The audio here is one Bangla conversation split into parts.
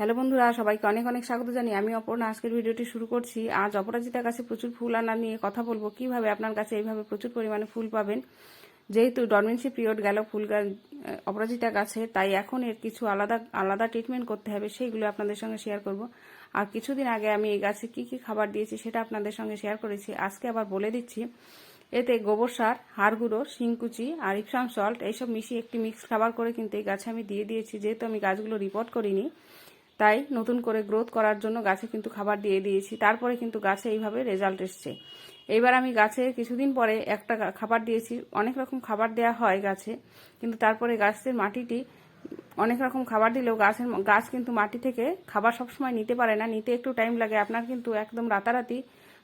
হ্যালো বন্ধুরা, সবাইকে অনেক অনেক স্বাগত জানি আমি অপর্ণা। আজকের ভিডিওটি শুরু করছি। আজ অপরাজিতার কাছে প্রচুর ফুল আনা নিয়ে কথা বলব। কীভাবে আপনার কাছে এইভাবে প্রচুর পরিমাণে ফুল পাবেন? যেহেতু ডরমেন্সি পিরিয়ড গেল ফুল অপরাজিতা গাছে তাই এখন এর কিছু আলাদা আলাদা ট্রিটমেন্ট করতে হবে, সেইগুলো আপনাদের সঙ্গে শেয়ার করব। আর কিছুদিন আগে আমি এই গাছে কি কি খাবার দিয়েছি সেটা আপনাদের সঙ্গে শেয়ার করেছি। আজকে আবার বলে দিচ্ছি, এতে গোবর সার, হাড় গুঁড়ো শিংকুচি আর ইপসাম সল্ট এইসব মিশিয়ে একটি মিক্স খাবার করে কিন্তু এই গাছে আমি দিয়ে দিয়েছি। যেহেতু আমি গাছগুলো রিপোর্ট করিনি তাই নতুন করে গ্রোথ করার জন্য গাছে কিন্তু খাবার দিয়ে দিয়েছি। তারপরে কিন্তু গাছে এইভাবে রেজাল্ট এসছে। এইবার আমি গাছে কিছুদিন পরে একটা খাবার দিয়েছি। অনেক রকম খাবার দেওয়া হয় গাছে, কিন্তু তারপরে গাছের মাটিটি অনেক রকম খাবার দিলেও গাছের গাছ কিন্তু মাটি থেকে খাবার সবসময় নিতে পারে না। নিতে একটু টাইম লাগে। আপনার কিন্তু একদম রাতারাতি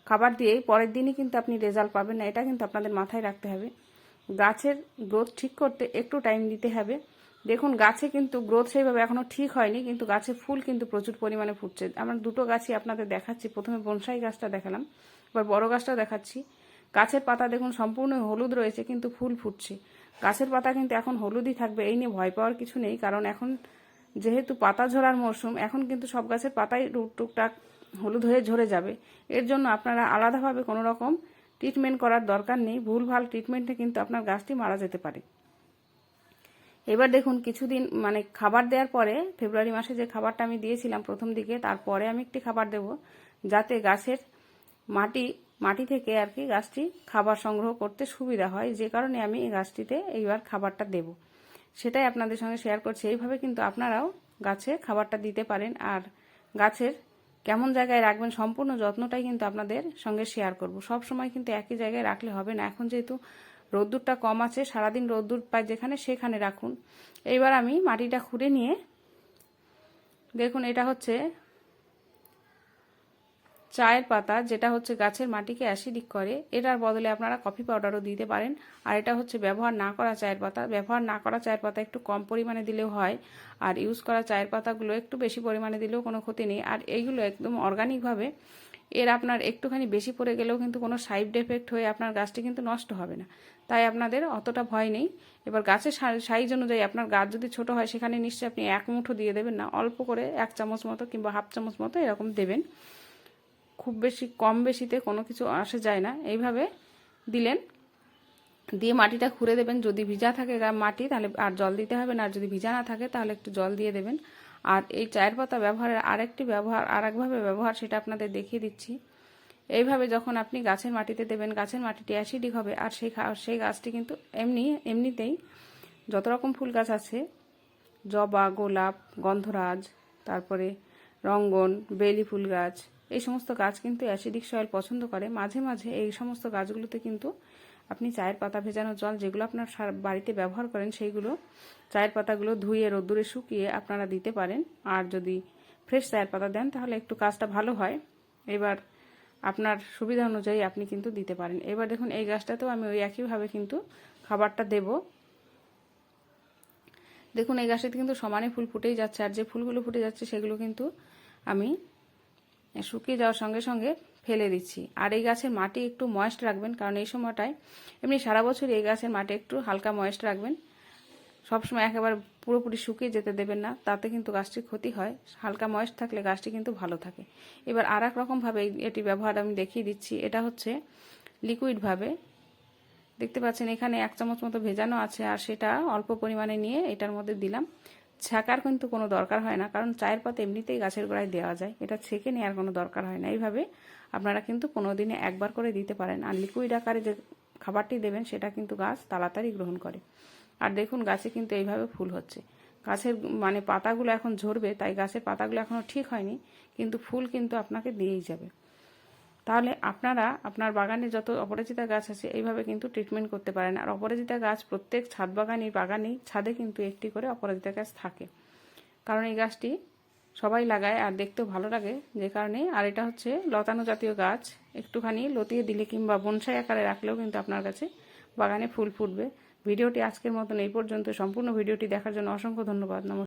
খাবার দিয়েই পরের দিনই কিন্তু আপনি রেজাল্ট পাবেন না। এটা কিন্তু আপনাদের মাথায় রাখতে হবে। গাছের গ্রোথ ঠিক করতে একটু টাইম দিতে হবে। দেখুন, গাছে কিন্তু গ্রোথ সেইভাবে এখনও ঠিক হয়নি, কিন্তু গাছে ফুল কিন্তু প্রচুর পরিমাণে ফুটছে। আমরা দুটো গাছই আপনাদের দেখাচ্ছি। প্রথমে বনসাই গাছটা দেখালাম, এবার বড় গাছটা দেখাচ্ছি। গাছের পাতা দেখুন, সম্পূর্ণ হলুদ রয়েছে, কিন্তু ফুল ফুটছে। গাছের পাতা কিন্তু এখন হলুদই থাকবে, এই নিয়ে ভয় পাওয়ার কিছু নেই, কারণ এখন যেহেতু পাতা ঝরার মরশুম, এখন কিন্তু সব গাছের পাতাই টুকটাক হলুদ হয়ে ঝরে যাবে। এর জন্য আপনারা আলাদাভাবে কোনো রকম ট্রিটমেন্ট করার দরকার নেই, ভুলভাল ট্রিটমেন্টে কিন্তু আপনার গাছটি মারা যেতে পারে। এবার দেখুন, কিছুদিন মানে খাবার দেওয়ার পরে, ফেব্রুয়ারি মাসে যে খাবারটা আমি দিয়েছিলাম প্রথম দিকে, তারপরে আমি একটি খাবার দেব, যাতে গাছের মাটি মাটি থেকে আর কি গাছটি খাবার সংগ্রহ করতে সুবিধা হয়। যে কারণে আমি এই গাছটিতে এইবার খাবারটা দেব। সেটাই আপনাদের সঙ্গে শেয়ার করছি। এইভাবে কিন্তু আপনারাও গাছে খাবারটা দিতে পারেন আর গাছের কেমন জায়গায় রাখবেন, সম্পূর্ণ যত্নটাই কিন্তু আপনাদের সঙ্গে শেয়ার করব। সব সময় কিন্তু একই জায়গায় রাখলে হবে না। এখন যেহেতু রোদ্দুরটা কম আছে, সারাদিন রোদ্দুর পায় যেখানে সেখানে রাখুন। এইবার আমি মাটিটা খুঁড়ে নিয়ে, দেখুন এটা হচ্ছে চায়ের পাতা, যেটা হচ্ছে গাছের মাটিকে অ্যাসিডিক করে। এটার বদলে আপনারা কফি পাউডারও দিতে পারেন। আর এটা হচ্ছে ব্যবহার না করা চায়ের পাতা। ব্যবহার না করা চায়ের পাতা একটু কম পরিমাণে দিলেও হয়। আর ইউজ করা চায়ের পাতাগুলো একটু বেশি পরিমাণে দিলেও কোনো ক্ষতি নেই। আর এইগুলো একদম অর্গানিকভাবে এর আপনার একটুখানি বেশি পড়ে গেলেও কিন্তু কোনো সাইড এফেক্ট হয়ে আপনার গাছটি কিন্তু নষ্ট হবে না। তাই আপনাদের অতটা ভয় নেই। এবার গাছের সাইজ অনুযায়ী আপনার গাছ যদি ছোট হয়, সেখানে নিশ্চয়ই আপনি এক মুঠো দিয়ে দেবেন না, অল্প করে এক চামচ মতো কিংবা হাফ চামচ মতো এরকম দেবেন। খুব বেশি, কম বেশিতে কোনো কিছু আসে যায় না। এইভাবে দিলেন। দিয়ে মাটিটা খুঁড়ে দেবেন। যদি ভিজা থাকে মাটি, তাহলে আর জল দিতে হবে না। আর যদি ভিজা না থাকে, তাহলে একটু জল দিয়ে দেবেন। আর এই চায়ের পাতা ব্যবহারের আরেকটি ব্যবহার আর একভাবে ব্যবহার সেটা আপনাদের দেখিয়ে দিচ্ছি। এইভাবে যখন আপনি গাছের মাটিতে দেবেন, গাছের মাটিটি অ্যাসিডিক হবে, আর সেই সেই গাছটি কিন্তু এমনি, এমনিতেই যত রকম ফুল গাছ আছে, জবা, গোলাপ, গন্ধরাজ, তারপরে রঙ্গন, বেলি ফুল গাছ, এই সমস্ত গাছ কিন্তু অ্যাসিডিক সয়েল পছন্দ করে। মাঝে মাঝে এই সমস্ত গাছগুলোতে কিন্তু আপনি চায়ের পাতা ভেজানো জল যেগুলো আপনার বাড়িতে ব্যবহার করেন, সেইগুলো চায়ের পাতাগুলো ধুয়ে, রোদ্দুরে শুকিয়ে আপনারা দিতে পারেন। আর যদি ফ্রেশ চায়ের পাতা দেন, তাহলে একটু কাজটা ভালো হয়। এবার আপনার সুবিধা অনুযায়ী আপনি কিন্তু দিতে পারেন। এবার দেখুন, এই গাছটাতেও আমি ওই একইভাবে কিন্তু খাবারটা দেব। দেখুন, এই গাছটাতে কিন্তু সমানে ফুল ফুটেই যাচ্ছে। আর যে ফুলগুলো ফুটে যাচ্ছে, সেগুলো কিন্তু আমি শুকিয়ে যাওয়ার সঙ্গে সঙ্গে ফেলে দিচ্ছি। আর এই গাছের মাটি একটু ময়েস্ট রাখবেন, কারণ এই সময়টায় এমনি সারা বছর এই গাছের মাটি একটু হালকা ময়েস্ট রাখবেন। সবসময় একেবারে পুরোপুরি শুকিয়ে যেতে দেবেন না, তাতে কিন্তু গাছটির ক্ষতি হয়। হালকা ময়েস্ট থাকলে গাছটি কিন্তু ভালো থাকে। এবার আর এক রকমভাবে এটি ব্যবহার আমি দেখিয়ে দিচ্ছি। এটা হচ্ছে লিকুইডভাবে দেখতে পাচ্ছেন এখানে এক চামচ মতো ভেজানো আছে, আর সেটা অল্প পরিমাণে নিয়ে এটার মধ্যে দিলাম। ছাকার কিন্তু কোনো দরকার হয় না, কারণ চায়ের পাতা এমনিতেই গাছের গোড়ায় দেওয়া যায়। এটা ছেঁকে নেওয়ার কোনো দরকার হয় না। এইভাবে আপনারা কিন্তু কোনো দিনে একবার করে দিতে পারেন। আর লিকুইড আকারে যে খাবারটি দেবেন, সেটা কিন্তু গাছ তাড়াতাড়ি গ্রহণ করে। আর দেখুন, গাছে কিন্তু এইভাবে ফুল হচ্ছে। গাছের মানে পাতাগুলো এখন ঝরবে, তাই গাছের পাতাগুলো এখনও ঠিক হয়নি, কিন্তু ফুল কিন্তু আপনাকে দিয়েই যাবে। তাহলে আপনারা আপনার বাগানে যত অপরাজিতা গাছ আছে, এইভাবে কিন্তু ট্রিটমেন্ট করতে পারেন। আর অপরাজিতা গাছ প্রত্যেক ছাদ বাগানি বাগানেই, ছাদে কিন্তু একটি করে অপরাজিতা গাছ থাকে। কারণ এই গাছটি সবাই লাগায় আর দেখতেও ভালো লাগে, যে কারণে আর এটা হচ্ছে লতানো জাতীয় গাছ। একটুখানি লতিয়ে দিলে কিংবা বনসাই আকারে রাখলেও কিন্তু আপনার কাছে বাগানে ফুল ফুটবে। ভিডিওটি আজকের মতন এই পর্যন্ত। সম্পূর্ণ ভিডিওটি দেখার জন্য অসংখ্য ধন্যবাদ। নমস্কার।